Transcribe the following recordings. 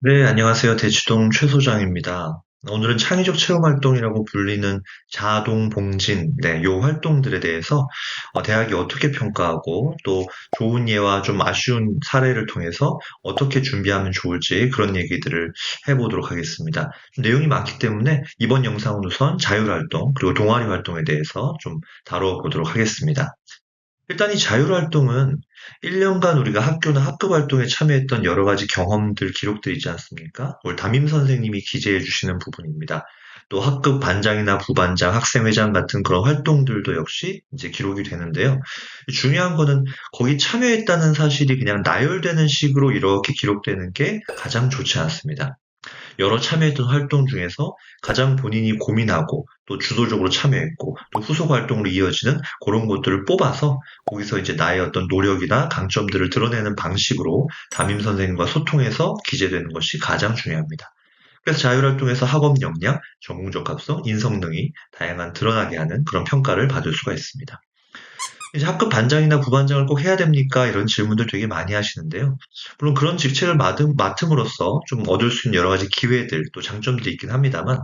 네, 안녕하세요. 대치동 최 소장입니다. 오늘은 창의적 체험 활동이라고 불리는 자동 봉진, 네, 요 활동들에 대해서 어, 대학이 어떻게 평가하고 또 좋은 예와 좀 아쉬운 사례를 통해서 어떻게 준비하면 좋을지 그런 얘기들을 해보도록 하겠습니다. 좀 내용이 많기 때문에 이번 영상은 우선 자율 활동 그리고 동아리 활동에 대해서 좀 다뤄보도록 하겠습니다. 일단 이 자율활동은 1년간 우리가 학교나 학급 활동에 참여했던 여러 가지 경험들, 기록들 있지 않습니까? 그걸 담임 선생님이 기재해 주시는 부분입니다. 또 학급 반장이나 부반장, 학생회장 같은 그런 활동들도 역시 이제 기록이 되는데요. 중요한 거는 거기 참여했다는 사실이 그냥 나열되는 식으로 이렇게 기록되는 게 가장 좋지 않습니다. 여러 참여했던 활동 중에서 가장 본인이 고민하고 또 주도적으로 참여했고 또 후속 활동으로 이어지는 그런 것들을 뽑아서 거기서 이제 나의 어떤 노력이나 강점들을 드러내는 방식으로 담임 선생님과 소통해서 기재되는 것이 가장 중요합니다. 그래서 자율활동에서 학업 역량, 전공적 합성, 인성 등이 다양한 드러나게 하는 그런 평가를 받을 수가 있습니다. 이제 학급 반장이나 부반장을 꼭 해야 됩니까? 이런 질문들 되게 많이 하시는데요. 물론 그런 직책을 맡음, 맡음으로써 좀 얻을 수 있는 여러 가지 기회들 또 장점들이 있긴 합니다만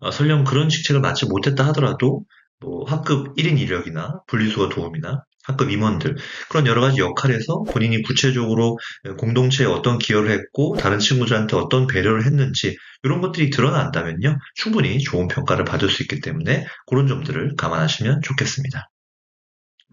어, 설령 그런 직책을 맡지 못했다 하더라도 뭐 학급 1인 이력이나 분리수거 도움이나 학급 임원들 그런 여러 가지 역할에서 본인이 구체적으로 공동체에 어떤 기여를 했고 다른 친구들한테 어떤 배려를 했는지 이런 것들이 드러난다면요 충분히 좋은 평가를 받을 수 있기 때문에 그런 점들을 감안하시면 좋겠습니다.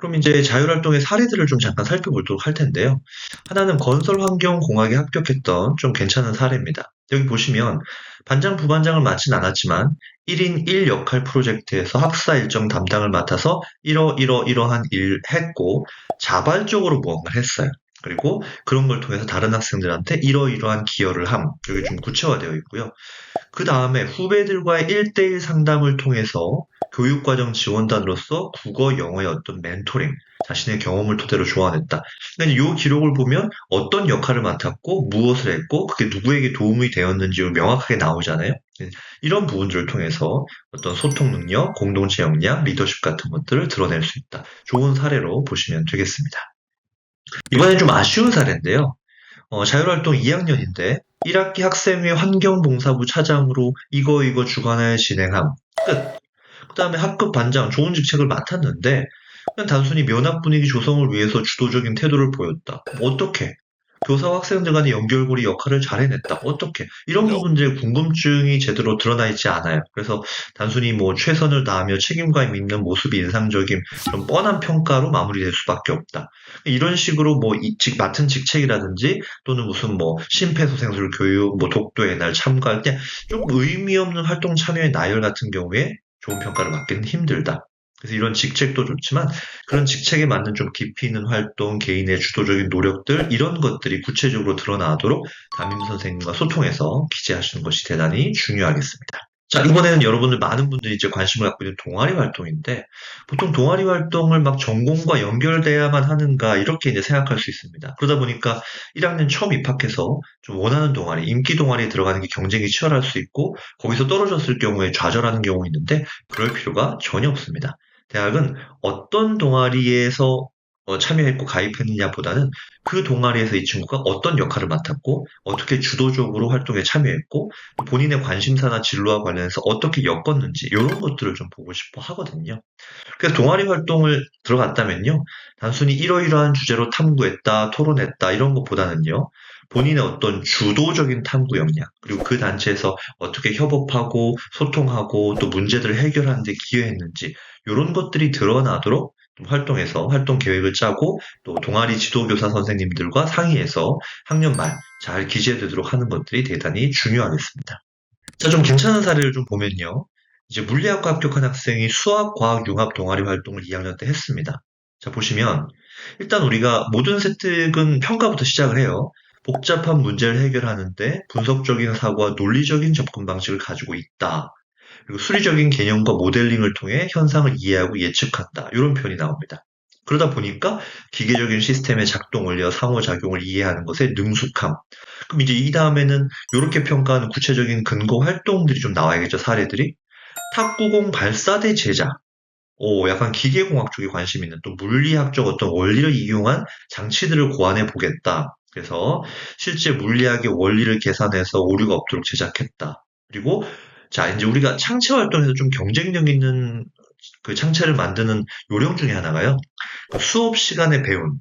그럼 이제 자율활동의 사례들을 좀 잠깐 살펴보도록 할 텐데요. 하나는 건설환경공학에 합격했던 좀 괜찮은 사례입니다. 여기 보시면 반장, 부반장을 맡진 않았지만 1인 1 역할 프로젝트에서 학사 일정 담당을 맡아서 이러 이러 이러한 일 했고 자발적으로 무언가를 했어요. 그리고 그런 걸 통해서 다른 학생들한테 이러이러한 기여를 함. 여기 좀 구체화되어 있고요. 그 다음에 후배들과의 1대1 상담을 통해서 교육과정 지원단으로서 국어, 영어의 어떤 멘토링, 자신의 경험을 토대로 조언했다. 근데 이 기록을 보면 어떤 역할을 맡았고 무엇을 했고 그게 누구에게 도움이 되었는지 명확하게 나오잖아요. 이런 부분들을 통해서 어떤 소통 능력, 공동체 역량, 리더십 같은 것들을 드러낼 수 있다. 좋은 사례로 보시면 되겠습니다. 이번엔 좀 아쉬운 사례인데요. 어, 자율활동 2학년인데 1학기 학생회 환경봉사부 차장으로 이거 이거 주관하여 진행함. 끝. 그 다음에 학급 반장 좋은 직책을 맡았는데 그냥 단순히 면학 분위기 조성을 위해서 주도적인 태도를 보였다. 어떻게? 교사와 학생들 간의 연결고리 역할을 잘 해냈다. 어떻게? 이런 부분들의 궁금증이 제대로 드러나 있지 않아요. 그래서 단순히 뭐 최선을 다하며 책임감 있는 모습이 인상적인 그런 뻔한 평가로 마무리될 수밖에 없다. 이런 식으로 뭐 직, 맡은 직책이라든지 또는 무슨 뭐 심폐소생술 교육, 뭐 독도의 날 참가할 때 좀 의미 없는 활동 참여의 나열 같은 경우에 좋은 평가를 받기는 힘들다. 그래서 이런 직책도 좋지만 그런 직책에 맞는 좀 깊이 있는 활동, 개인의 주도적인 노력들 이런 것들이 구체적으로 드러나도록 담임 선생님과 소통해서 기재하시는 것이 대단히 중요하겠습니다. 자, 이번에는 여러분들 많은 분들이 이제 관심을 갖고 있는 동아리 활동인데, 보통 동아리 활동을 막 전공과 연결돼야만 하는가, 이렇게 이제 생각할 수 있습니다. 그러다 보니까 1학년 처음 입학해서 좀 원하는 동아리, 인기 동아리에 들어가는 게 경쟁이 치열할 수 있고, 거기서 떨어졌을 경우에 좌절하는 경우 있는데, 그럴 필요가 전혀 없습니다. 대학은 어떤 동아리에서 어, 참여했고 가입했느냐 보다는 그 동아리에서 이 친구가 어떤 역할을 맡았고 어떻게 주도적으로 활동에 참여했고 본인의 관심사나 진로와 관련해서 어떻게 엮었는지 이런 것들을 좀 보고 싶어 하거든요. 그래서 동아리 활동을 들어갔다면요. 단순히 이러이러한 주제로 탐구했다, 토론했다 이런 것보다는요. 본인의 어떤 주도적인 탐구 역량, 그리고 그 단체에서 어떻게 협업하고 소통하고 또 문제들을 해결하는 데 기여했는지, 이런 것들이 드러나도록 활동에서 활동 계획을 짜고 또 동아리 지도교사 선생님들과 상의해서 학년 말 잘 기재되도록 하는 것들이 대단히 중요하겠습니다. 자, 좀 괜찮은 사례를 좀 보면요. 이제 물리학과 합격한 학생이 수학, 과학, 융합 동아리 활동을 2학년 때 했습니다. 자, 보시면 일단 우리가 모든 세특은 평가부터 시작을 해요. 복잡한 문제를 해결하는데 분석적인 사고와 논리적인 접근 방식을 가지고 있다. 그리고 수리적인 개념과 모델링을 통해 현상을 이해하고 예측한다. 이런 표현이 나옵니다. 그러다 보니까 기계적인 시스템의 작동 원리와 상호작용을 이해하는 것에 능숙함. 그럼 이제 이 다음에는 이렇게 평가하는 구체적인 근거 활동들이 좀 나와야겠죠, 사례들이. 탁구공 발사대 제작. 오, 약간 기계공학 쪽에 관심 있는 또 물리학적 어떤 원리를 이용한 장치들을 고안해 보겠다. 그래서 실제 물리학의 원리를 계산해서 오류가 없도록 제작했다. 그리고 자, 이제 우리가 창체 활동에서 좀 경쟁력 있는 그 창체를 만드는 요령 중에 하나가요. 그 수업 시간에 배운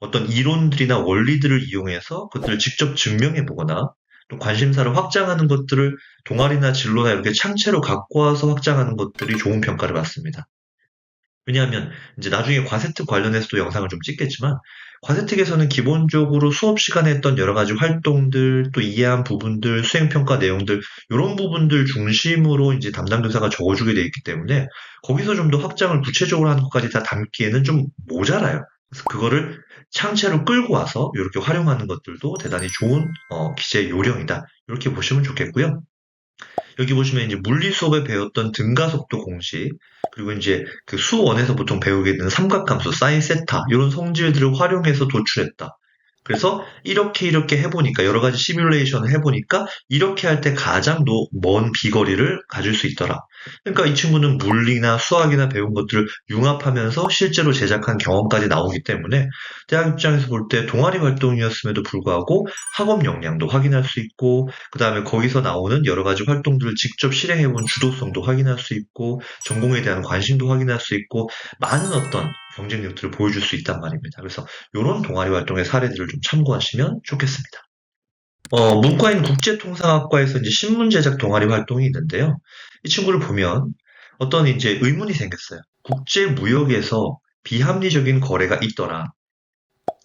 어떤 이론들이나 원리들을 이용해서 그것들을 직접 증명해 보거나 또 관심사를 확장하는 것들을 동아리나 진로나 이렇게 창체로 갖고 와서 확장하는 것들이 좋은 평가를 받습니다. 왜냐하면 이제 나중에 과세특 관련해서도 영상을 좀 찍겠지만 과세특에서는 기본적으로 수업 시간에 했던 여러 가지 활동들 또 이해한 부분들 수행 평가 내용들 이런 부분들 중심으로 이제 담당 교사가 적어주게 돼 있기 때문에 거기서 좀 더 확장을 구체적으로 하는 것까지 다 담기에는 좀 모자라요. 그래서 그거를 창체로 끌고 와서 이렇게 활용하는 것들도 대단히 좋은 어, 기재 요령이다. 이렇게 보시면 좋겠고요. 여기 보시면 이제 물리 수업에 배웠던 등가속도 공식, 그리고 이제 그 수원에서 보통 배우게 되는 삼각함수, 사인 세타, 이런 성질들을 활용해서 도출했다. 그래서 이렇게 이렇게 해보니까 여러 가지 시뮬레이션을 해보니까 이렇게 할 때 가장 먼 비거리를 가질 수 있더라. 그러니까 이 친구는 물리나 수학이나 배운 것들을 융합하면서 실제로 제작한 경험까지 나오기 때문에 대학 입장에서 볼 때 동아리 활동이었음에도 불구하고 학업 역량도 확인할 수 있고 그 다음에 거기서 나오는 여러 가지 활동들을 직접 실행해본 주도성도 확인할 수 있고 전공에 대한 관심도 확인할 수 있고 많은 어떤 경쟁력들을 보여줄 수 있단 말입니다. 그래서 이런 동아리 활동의 사례들을 좀 참고하시면 좋겠습니다. 어, 문과인 국제통상학과에서 이제 신문 제작 동아리 활동이 있는데요. 이 친구를 보면 어떤 이제 의문이 생겼어요. 국제 무역에서 비합리적인 거래가 있더라.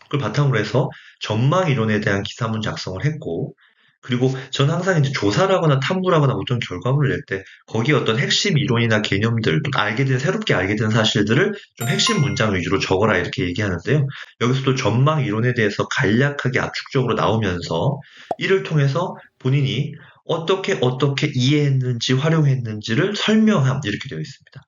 그걸 바탕으로 해서 전망 이론에 대한 기사문 작성을 했고, 그리고 저는 항상 이제 조사를 하거나 탐구를 하거나 어떤 결과물을 낼 때 거기에 어떤 핵심 이론이나 개념들, 또 알게 된, 새롭게 알게 된 사실들을 좀 핵심 문장 위주로 적어라 이렇게 얘기하는데요. 여기서도 전망 이론에 대해서 간략하게 압축적으로 나오면서 이를 통해서 본인이 어떻게 어떻게 이해했는지 활용했는지를 설명함 이렇게 되어 있습니다.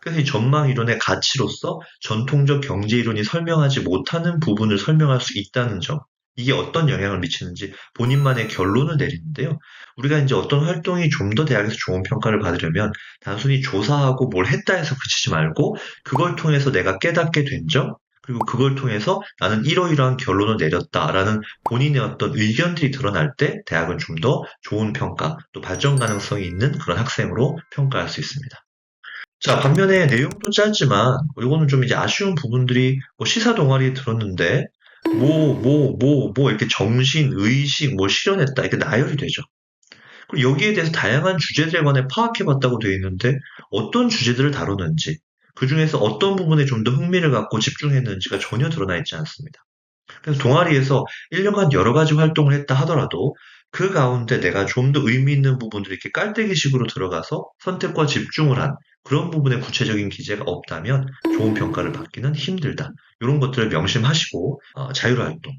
그래서 이 전망 이론의 가치로서 전통적 경제 이론이 설명하지 못하는 부분을 설명할 수 있다는 점. 이게 어떤 영향을 미치는지 본인만의 결론을 내리는데요. 우리가 이제 어떤 활동이 좀 더 대학에서 좋은 평가를 받으려면 단순히 조사하고 뭘 했다 해서 그치지 말고 그걸 통해서 내가 깨닫게 된 점, 그리고 그걸 통해서 나는 이러이러한 결론을 내렸다라는 본인의 어떤 의견들이 드러날 때 대학은 좀 더 좋은 평가, 또 발전 가능성이 있는 그런 학생으로 평가할 수 있습니다. 자, 반면에 내용도 짧지만 이거는 좀 이제 아쉬운 부분들이 뭐 시사 동아리에 들었는데 뭐, 뭐, 뭐, 뭐, 이렇게 정신, 의식, 뭐 실현했다. 이렇게 나열이 되죠. 그리고 여기에 대해서 다양한 주제들에 관해 파악해봤다고 되어 있는데 어떤 주제들을 다루는지, 그 중에서 어떤 부분에 좀 더 흥미를 갖고 집중했는지가 전혀 드러나 있지 않습니다. 그래서 동아리에서 1년간 여러 가지 활동을 했다 하더라도 그 가운데 내가 좀 더 의미 있는 부분들을 이렇게 깔때기식으로 들어가서 선택과 집중을 한 그런 부분에 구체적인 기재가 없다면 좋은 평가를 받기는 힘들다. 이런 것들을 명심하시고 어, 자율활동,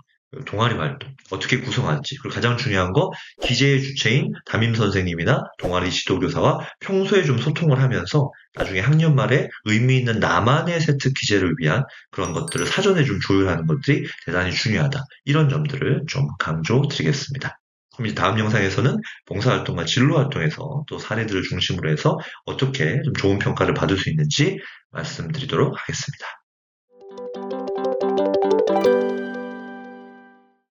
동아리 활동 어떻게 구성할지 그리고 가장 중요한 거 기재의 주체인 담임 선생님이나 동아리 지도교사와 평소에 좀 소통을 하면서 나중에 학년 말에 의미 있는 나만의 세트 기재를 위한 그런 것들을 사전에 좀 조율하는 것들이 대단히 중요하다. 이런 점들을 좀 강조드리겠습니다. 그럼 이제 다음 영상에서는 봉사활동과 진로활동에서 또 사례들을 중심으로 해서 어떻게 좀 좋은 평가를 받을 수 있는지 말씀드리도록 하겠습니다.